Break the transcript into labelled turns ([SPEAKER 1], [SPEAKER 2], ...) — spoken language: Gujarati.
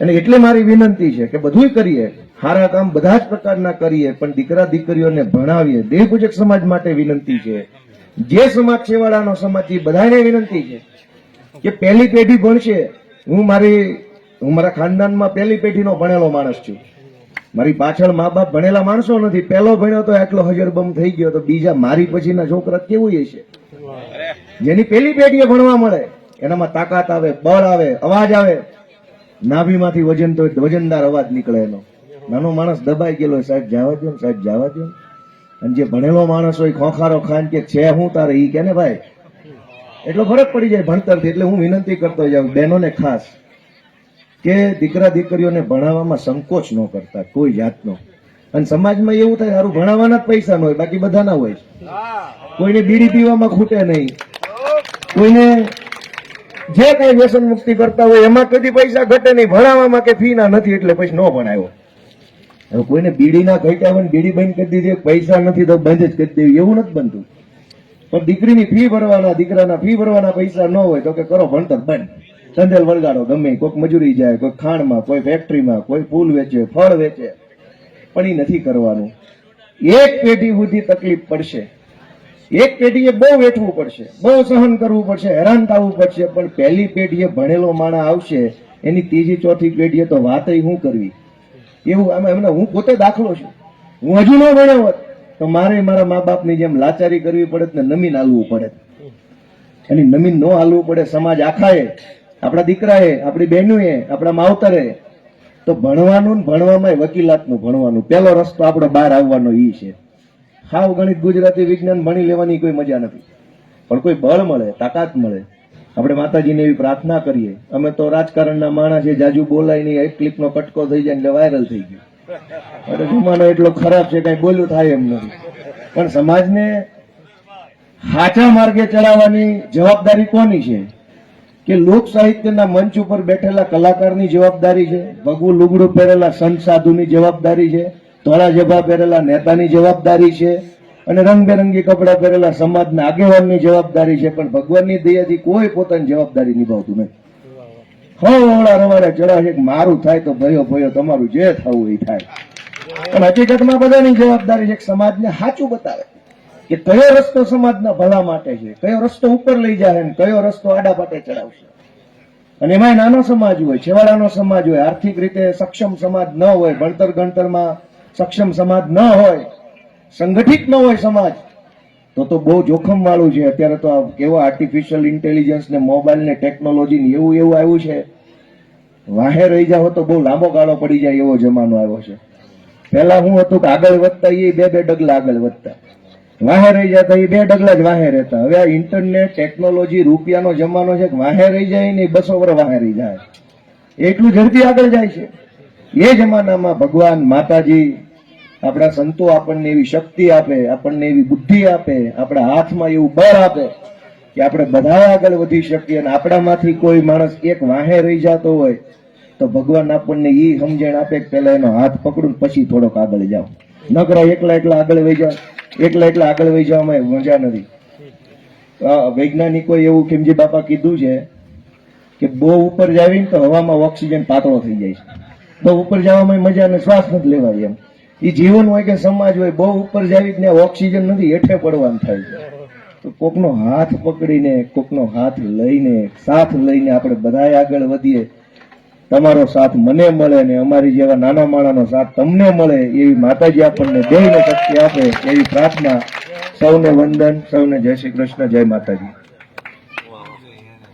[SPEAKER 1] અને એટલે મારી વિનંતી છે કે બધું કરીએ સારા કામ બધા જ પ્રકારના કરીએ, પણ દીકરા દીકરીઓને ભણાવીએ. દેહ પૂજક સમાજ માટે વિનંતી છે. જે સમાજ છેવાડાનો સમાજ એ બધાને વિનંતી છે કે પહેલી પેઢી ભણશે. હું મારી, હું મારા ખાનદાનમાં પહેલી પેઢીનો ભણેલો માણસ છું. મારી પાછળ મા બાપ ભણેલા માણસો નથી. પહેલો ભણ્યો તો એટલો હજરબમ થઈ ગયો, તો બીજા મારી પછીના છોકરા કેવું હશે જેની પહેલી પેઢીએ ભણવા મળે, એનામાં તાકાત આવે, બળ આવે, અવાજ આવે નાભીમાંથી વજન તો વજનદાર અવાજ નીકળે એનો. નાનો માણસ દબાઈ ગયેલો હોય, સાહેબ જવા દો ને સાહેબ જવા દો અને જે ભણેલો માણસ હોય ખોખારો ખાન કે છે હું તારે ઈ કે ને ભાઈ? એટલો ફરક પડી જાય ભણતરથી એટલે હું વિનંતી કરતો જાઉં બહેનોને ખાસ કે દીકરા દીકરીઓને ભણાવવામાં સંકોચ ન કરતા કોઈ જાતનો. અને સમાજમાં એવું થાય સારું ભણાવવાના જ પૈસા ન હોય બાકી બધાના હોય. કોઈને બીડી પીવામાં ખૂટે નહીં. કોઈને જે કઈ વ્યસન મુક્તિ કરતા હોય એમાં કદી પૈસા ઘટે નહીં. ભણાવવામાં કે ફી ના નથી એટલે પછી ન હવે કોઈને બીડી ના ઘટ્યા હોય બીડી બંધ કરી દીધી પૈસા નથી તો બંધ જ કરી દેવી. એવું નથી બનતું. પણ દીકરીની ફી ભરવાના, દીકરાના ફી ભરવાના પૈસા ન હોય તો કે કરો ભણતર બંધ. સંધેલ વળગાડો, ગમે કોઈક મજૂરી જાય કોઈ ખાણમાં, કોઈ ફેક્ટરીમાં કોઈ ફૂલ વેચે, ફળ વેચે. પણ એ નથી કરવાનું. એક પેઢી સુધી તકલીફ પડશે. એક પેઢીએ બહુ વેઠવું પડશે, બહુ સહન કરવું પડશે, હેરાન થવું પડશે, પણ પહેલી પેઢીએ ભણેલો માણસ આવશે, એની ત્રીજી, ચોથી પેઢીએ તો વાત હું કરવી? એવું એમને હું પોતે દાખલો છું. હું હજુ ન ભણ્યો હોત, તો મારે મારા મા બાપની જેમ લાચારી કરવી પડે ને નમીન હાલવું પડે એની નમીન ન હાલવું પડે, સમાજ આખાએ, આપણા દીકરાએ, આપણી બહેનોએ, આપણા માવતરે, તો ભણવાનું ભણવામાં વકીલાતનું ભણવાનું. પહેલો રસ્તો આપણો બહાર આવવાનો એ છે. હાવ ગણિત ગુજરાતી વિજ્ઞાન ભણી લેવાની કોઈ મજા નથી. પણ કોઈ બળ મળે, તાકાત મળે, આપણે માતાજીને એવી પ્રાર્થના કરીએ. અમે તો રાજકારણના માણસ છે જાજુ બોલાય નહીં, એક ક્લિકનો કટકો થઈ જાય એટલે વાયરલ થઈ ગયું. એટલે જમાનો એટલો ખરાબ છે, કઈ બોલ્યું થાય એમ નથી. પણ સમાજને સાચા માર્ગે ચડાવવાની જવાબદારી કોની છે? કે લોક સાહિત્યના મંચ ઉપર બેઠેલા કલાકારની જવાબદારી છે? ભગવું લુગડું પહેરેલા સંત સાધુની જવાબદારી છે? ધોળા જભા પહેરેલા નેતાની જવાબદારી છે અને રંગબેરંગી કપડાં પહેરેલા સમાજના આગેવાનની જવાબદારી છે, પણ ભગવાનની દયાથી કોઈ પોતાની જવાબદારી નિભાવતું નથી. હવળા રવાડે ચડાશે મારું થાય તો ભયો ભયો, તમારું જે થવું એ થાય. પણ હકીકતમાં બધાની જવાબદારી છે સમાજને સાચું બતાવે. કે કયો રસ્તો સમાજના ભલા માટે છે, કયો રસ્તો ઉપર લઈ જાય ને કયો રસ્તો આડા પાટે ચડાવશે. અને એમાંય નાનો સમાજ હોય, છેવાડાનો સમાજ હોય, આર્થિક રીતે સક્ષમ સમાજ ન હોય, ભણતર ગણતરમાં સક્ષમ સમાજ ન હોય, સંગઠિત ન હોય સમાજ, તો તો બહુ જોખમ વાળું છે. અત્યારે તો આ કેવા આર્ટિફિશિયલ ઇન્ટેલિજન્સ ને મોબાઈલ ને ટેકનોલોજી ને એવું એવું આવ્યું છે. વાહે રહી જાવ તો બહુ લાંબો ગાળો પડી જાય એવો જમાનો આવ્યો છે. પહેલા હું હતું કે આગળ વધતા એ બે બે ડગલા આગળ વધતા. વાહે રહી જતા એ બે ડગલા જ વાહે રહેતા. હવે આ ઇન્ટરનેટ ટેકનોલોજી રૂપિયાનો જમાનો છે કે વાહે રહી જાય ને બસો વર્ષ વાહે રહી જાય. એટલું ઝડપી આગળ જાય છે. એ જમાનામાં ભગવાન માતાજી આપણા સંતો આપણને એવી શક્તિ આપે, આપણને એવી બુદ્ધિ આપે, આપણા હાથમાં એવું બળ આપે કે આપણે બધા આગળ વધી શકીએ અને આપણામાંથી કોઈ માણસ એક વાહે રહી જતો હોય તો ભગવાન આપણને એ સમજણ આપે કે પહેલા એનો હાથ પકડું પછી થોડોક આગળ જાઓ. નકરા એકલા એકલા આગળ વહી જાઓ. એકલા એકલા આગળ વહી જવામાં મજા નથી. વૈજ્ઞાનિકોએ એવું ખીમજી બાપા કીધું છે કે બહુ ઉપર જાવી તો હવામાં ઓક્સિજન પાતળો થઈ જાય છે. બહુ ઉપર જવામાં મજા અને શ્વાસ નથી લેવાય એમ. એ જીવન હોય કે સમાજ હોય, બહુ ઉપર જાવી ને ઓક્સિજન નથી, હેઠે પડવાનું થાય છે. તો કોકનો હાથ પકડીને, કોકનો હાથ લઈને, સાથ લઈને આપણે બધાય આગળ વધીએ. તમારો સાથ મને મળે ને અમારી જેવા નાના માણાનો સાથ તમને મળે એવી માતાજી આપણને દેહને શક્તિ આપે એવી પ્રાર્થના. સૌને વંદન, સૌને જય શ્રી કૃષ્ણ, જય માતાજી.